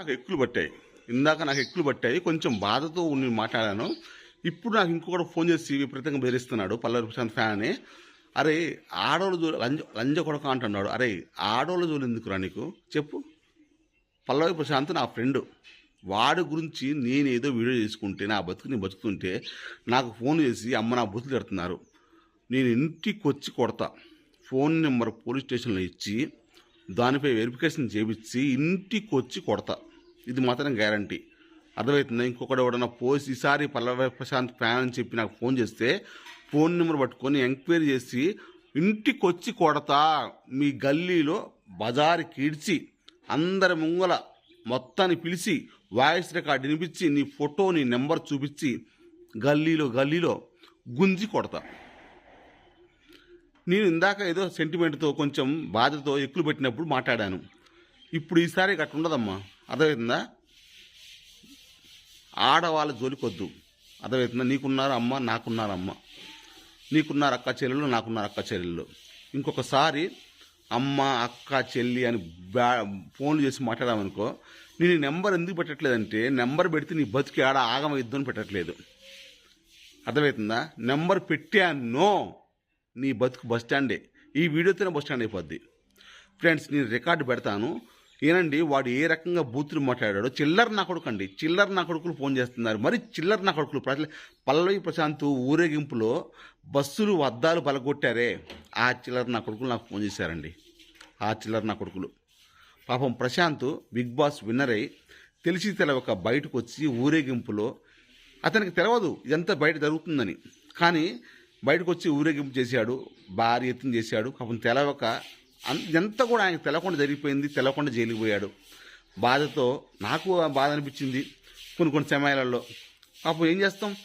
నాకు ఎక్కులు పట్టాయి. ఇందాక నాకు ఎక్కులు పట్టాయి. కొంచెం బాధతో నేను మాట్లాడాను. ఇప్పుడు నాకు ఇంకొకటి ఫోన్ చేసి విపరీతంగా బెదిరిస్తున్నాడు. పల్లవి ప్రశాంత్ ఫ్యాన్. అని అరే ఆడోళ్ళు జోలి లంజ లంజ కొడక అంటున్నాడు. అరే ఆడోళ్ళ జోలు ఎందుకురా నీకు? చెప్పు. పల్లవి ప్రశాంత్ నా ఫ్రెండ్. వాడి గురించి నేనేదో వీడియో చేసుకుంటే నా బతుకు నేను బతుకుతుంటే నాకు ఫోన్ చేసి అమ్మ నా బతులు పెడుతున్నారు నేను ఇంటికి వచ్చి కొడతా. ఫోన్ నెంబర్ పోలీస్ స్టేషన్లో ఇచ్చి దానిపై వెరిఫికేషన్ చేపించి ఇంటికి వచ్చి కొడతా. ఇది మాత్రం గ్యారంటీ. అర్థమవుతుందా? ఇంకొకటి ఎవడన్నా పోసి ఈసారి పల్లవ ప్రశాంత్ ఫ్యాన్ అని చెప్పి నాకు ఫోన్ చేస్తే ఫోన్ నెంబర్ పట్టుకొని ఎంక్వైరీ చేసి ఇంటికొచ్చి కొడతా మీ గల్లీలో బజారు కీడ్చి అందరి ముంగల మొత్తాన్ని పిలిచి వాయిస్ రికార్డ్ వినిపించి నీ ఫోటో నీ నెంబర్ చూపించి గల్లీలో గల్లీలో గుంజి కొడతా. నేను ఇందాక ఏదో సెంటిమెంట్తో కొంచెం బాధతో ఎక్కులు పెట్టినప్పుడు మాట్లాడాను. ఇప్పుడు ఈసారి అట్లా ఉండదమ్మా అర్థమవుతుందా ఆడవాళ్ళ జోలికొద్దు. అర్థమవుతుందా నీకున్నారు అమ్మ నాకున్నారు అమ్మ. నీకున్నారు అక్క చెల్లెళ్ళు నాకున్నారు అక్క చెల్లెళ్ళు. ఇంకొకసారి అమ్మ అక్క చెల్లి అని బ్యా ఫోన్లు చేసి మాట్లాడామనుకో నేను నెంబర్ ఎందుకు పెట్టట్లేదంటే నెంబర్ పెడితే నీ బతికి ఆడ ఆగమ అని పెట్టట్లేదు. అర్థమవుతుందా నెంబర్ పెట్టానో నీ బతుకు బస్ స్టాండే. ఈ వీడియోతోనే బస్ స్టాండ్ అయిపోద్ది. ఫ్రెండ్స్ నేను రికార్డు పెడతాను. ఏనండి వాడు ఏ రకంగా బూతులు మాట్లాడాడో చిల్లర నా కొడుకు అండి. చిల్లర నా కొడుకులు ఫోన్ చేస్తున్నారు. మరి చిల్లర నా కొడుకులు పల్లవి ప్రశాంత్ ఊరేగింపులో బస్సులు అద్దాలు పలగొట్టారే. ఆ చిల్లర నా కొడుకులు నాకు ఫోన్ చేశారండి. ఆ చిల్లర నా కొడుకులు. పాపం ప్రశాంత్ బిగ్ బాస్ విన్నర్ అయి తెలిసి తెలవక బయటకు వచ్చి ఊరేగింపులో అతనికి తెలవదు ఇదంతా బయట జరుగుతుందని. కానీ బయటకు వచ్చి ఊరేగింపు చేశాడు భారీ ఎత్తున చేశాడు. పాపం తెలవక ఇదంతా కూడా ఆయనకు తెలకుండా జరిగిపోయింది తెలకుండా జైలుకి పోయాడు. బాధతో నాకు బాధ అనిపించింది కొన్ని కొన్ని సమయాలలో. అప్పుడు ఏం చేస్తాం?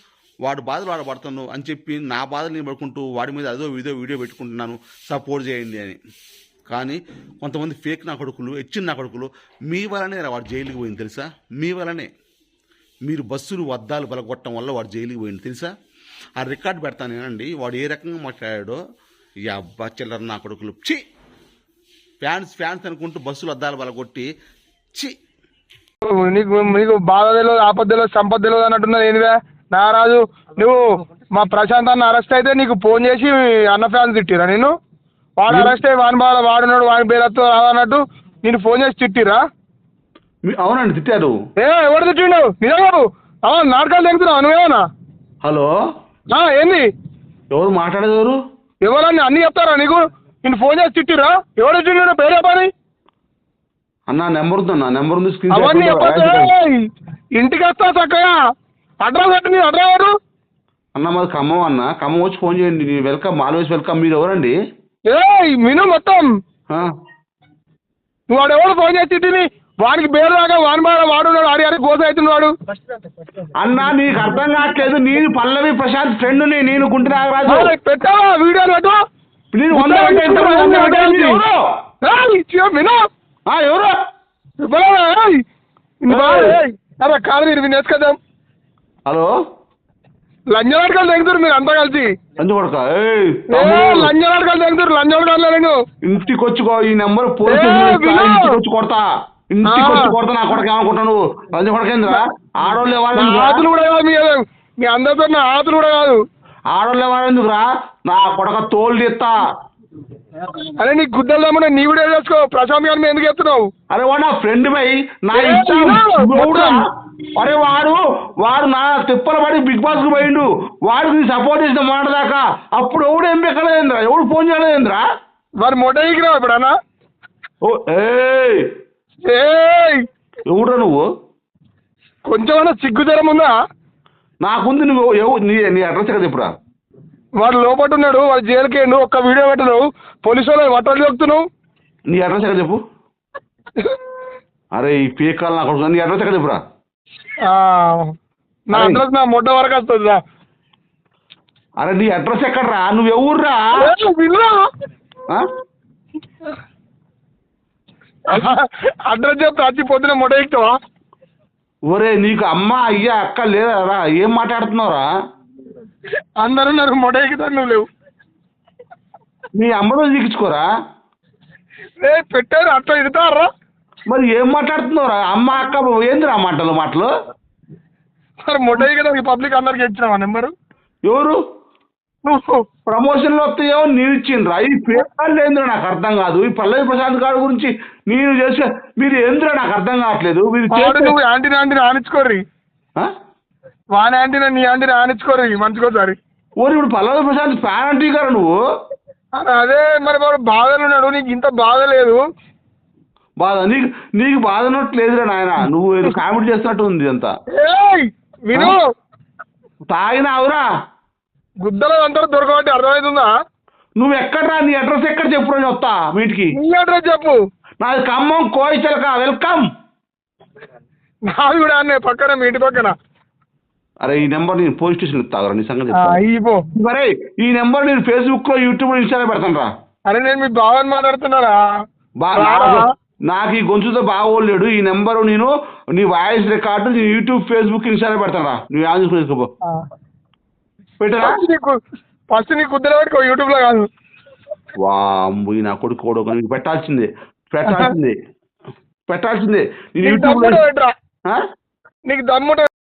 వాడు బాధలు వాడు పడతాను అని చెప్పి నా బాధలు నేను పడుకుంటూ వాడి మీద అదో ఇదో వీడియో పెట్టుకుంటున్నాను సపోర్ట్ చేయండి అని. కానీ కొంతమంది ఫేక్ నా కొడుకులు హెచ్చిన నా కొడుకులు మీ వలనే వాడు జైలుకి పోయింది తెలుసా? మీ వలనే మీరు బస్సులు వద్దాలు బలగొట్టడం వల్ల వాడు జైలుకి పోయింది తెలుసా? ఆ రికార్డు పెడతానేనండి వాడు ఏ రకంగా మాట్లాడాడో ఈ అబ్బా చిల్లర నా కొడుకులు చి ఫ్యాన్స్ ఫ్యాన్స్ అనుకుంటూ బస్సులు అద్దాలు బలగొట్టి చి నీకు నీకు బాధ తెలియదు ఆపద తెలియదు సంపద తెలియదు అన్నట్టున్నది ఏందివే నారాజు నువ్వు మా ప్రశాంత్ అన్న అరెస్ట్ అయితే నీకు ఫోన్ చేసి అన్న ఫ్యాన్స్ తిట్టిరా నేను వాడు అరెస్ట్ అయ్యి వాని బాధ వాడున్నాడు వాని పేరుతో రాదన్నట్టు నేను ఫోన్ చేసి తిట్టిరా? అవునండి తిట్టారు. ఏ ఎవడు తిట్టిండు? నిజంగా అవును నాటకాలు తెగుతున్నావు నువ్వేమన్నా హలో? ఏంది? ఎవరు మాట్లాడేది ఎవరు? ఎవరన్నా అన్ని చెప్తారా నీకు? నేను ఫోన్ చేసి తిట్టిరా ఎవడు తిట్టిండు పేరు చెప్పాలి. అన్న నెంబర్ ఉందన్న నెంబర్ ఉంది స్క్రీన్ అవన్నీ ఇంటికి వస్తా చక్కగా. అడ్రస్ పెట్టి నీ అడ్రస్ ఎవరు అన్న మాది ఖమ్మం అన్న. ఖమ్మం వచ్చి ఫోన్ చేయండి. వెల్కమ్ ఆల్వేస్ వెల్కమ్ మీరు ఎవరండి? ఏ మిను మొత్తం. నువ్వు వాడు ఎవడు ఫోన్ చేసి తిట్టిని వానికి పేరు దాకా వాని బాగా వాడున్నాడు. ఆడి ఆడి గోస అవుతున్నాడు అన్న నీకు అర్థం కావట్లేదు. నేను పల్లవి ప్రశాంత్ ఫ్రెండ్ని నేను గుంటి నాగరాజు. పెట్టావా? వీడియోలు పెట్టు. నేను వంద విను. ఎవరు? అరే కాదు మీరు విని వేసుకొద్దాం హలో? లంజనాటకాలు తెగుతారు మీరు అంతా కలిసి. లంచ్ కొడక ఏయ్ ఏ తమ్ముడు, లంజనాటకాలు తెగుతారు లంజనాటకాలు నేను. ఇంటికి వచ్చి కొ- ఈ నెంబర్ పోలీస్. ఇంటికి వచ్చి కొడతా. ఇంటికి. వచ్చి కొడతా నా కొడక ఏమనుకుంటావు నువ్వు? లంచ్ కొడకేంద్రా ఆడోళ్ళు నా ఎవరు ఆతులు కూడా కాదు మీ అందరితో ఆతులు కూడా కాదు. ఆడోళ్ళు ఎవరెందుకురా నా కొడక తోలు తీస్తా. అరే నీ గుడ్డలు దమ్మున నీ వీడియో చేసుకో. ప్రశాంత్ గారిని ఎందుకు చెప్తున్నావు అరే వాడు నా ఫ్రెండ్ బై. నా ఇష్టం. అరే వాడు వాడు నా తిప్పల పడి బిగ్ బాస్కు పోయిండు వాడికి సపోర్ట్ చేసిన మాట దాకా. అప్పుడు ఎవడు ఏం పెక్కలేదురా ఎవడు ఫోన్ చేయలేదురా మరి మొట్టకి రా ఇప్పుడన్నా ఎవడురా నువ్వు? కొంచెమైనా సిగ్గు జ్వరం నాకుంది నువ్వు ఎవ- నీ నీ అడ్రస్ ఎక్కడ చెప్పురా వాడు లోపల ఉన్నాడు వాడు జైలుకి వెళ్ళు ఒక్క వీడియో పెట్టను పోలీసు వాళ్ళు బట్టలు చెప్తున్నావు? నీ అడ్రస్ ఎక్కడ చెప్పు. అరే ఈ ఫేక్ కాల్ నాకు నీ అడ్రస్ ఎక్కడ చెప్పురా నా అరే. అడ్రస్ నా మొట్ట వరకు వస్తుంది రా. అరే నీ అడ్రస్ ఎక్కడరా? నువ్వు ఎవర్రా? ఏయ్, వినరా? ఆ? అడ్రస్ చెప్తే వచ్చి పొద్దున మొట్ట ఎక్కుతావా? ఒరే నీకు అమ్మ అయ్యా అక్క లేదారా ఏం మాట్లాడుతున్నావురా? అందరూ నాకు ఎక్కుతారు నువ్వు లేవు. నీ అమ్మతో చూపించుకోరా పెట్టారు అట్లా ఇడతారా మరి ఏం మాట్లాడుతున్నావురా? అమ్మ అక్క ఏందిరా మాటలు మాటలు? మరి ఈ పబ్లిక్ అందరికి ఇచ్చినావా నెంబరు? ఎవరు? ప్రమోషన్లు వస్తాయో నేను ఇచ్చిండ్రా ఈ పేపర్లు ఏంద్రా నాకు అర్థం కాదు. ఈ పల్లవి ప్రశాంత్ గారి గురించి నేను చేసే మీరు ఏంద్రా నాకు అర్థం కావట్లేదు? మీరు నువ్వు యాంటీని యాంటీని ఆనించుకోర్రి? వాని యాంటీని నీ యాంటీని ఆనించుకోర్రి మంచికోసారి ఓరి ఇప్పుడు పల్లవి ప్రశాంత్ ఫ్యాన్ అంటే గారు నువ్వు? అదే మరి వాడు బాధలు ఉన్నాడు. నీకు ఇంత బాధ లేదు. బాధ? నీకు నీకు బాధ ఉన్నట్టు లేదురా నాయన. నువ్వు ఏదో కామెడీ చేస్తున్నట్టు ఉంది అంతా విను. తాగినావురా. గుద్దలో అంతా దొరకబట్టి అర్థమవుతుందా నువ్వు ఎక్కడ్రా? నీ అడ్రస్ ఎక్కడ చెప్పురా నేను వస్తా మీ ఇంటికి నీ అడ్రస్ చెప్పు. నాది ఖమ్మం కోయిచలక వెల్కమ్. నాది కూడా అన్నే పక్కన మీ ఇంటి పక్కన. అరే ఈ నెంబర్ నేను పోలీస్ స్టేషన్ ఇస్తాను నీ సంగతి సరే ఈ నెంబర్ నేను ఫేస్బుక్లో యూట్యూబ్లో ఇన్స్టాలో పెడతాను రా అరే నేను మీ బావని మాట్లాడుతున్నారా బాగా? నాకు ఈ గొంతుతో బాగోలేడు ఈ నెంబరు నేను నీ వాయిస్ రికార్డు నీ యూట్యూబ్ ఫేస్బుక్ ఇన్స్టాలో పెడతాను రా నువ్వు యాజ్. పెట్టరా? ఫస్ట్ నీకు ఫస్ట్ నీ కుద్దలో పెట్టుకో యూట్యూబ్లో కాదు. వాంబు ఈ నా కొడుకు కొడుకు నీకు పెట్టాల్సిందే. పెట్టాల్సిందే. పెట్టాల్సిందే. నేను నీకు యూట్యూబ్ ఆ? నీకు దమ్ముంటే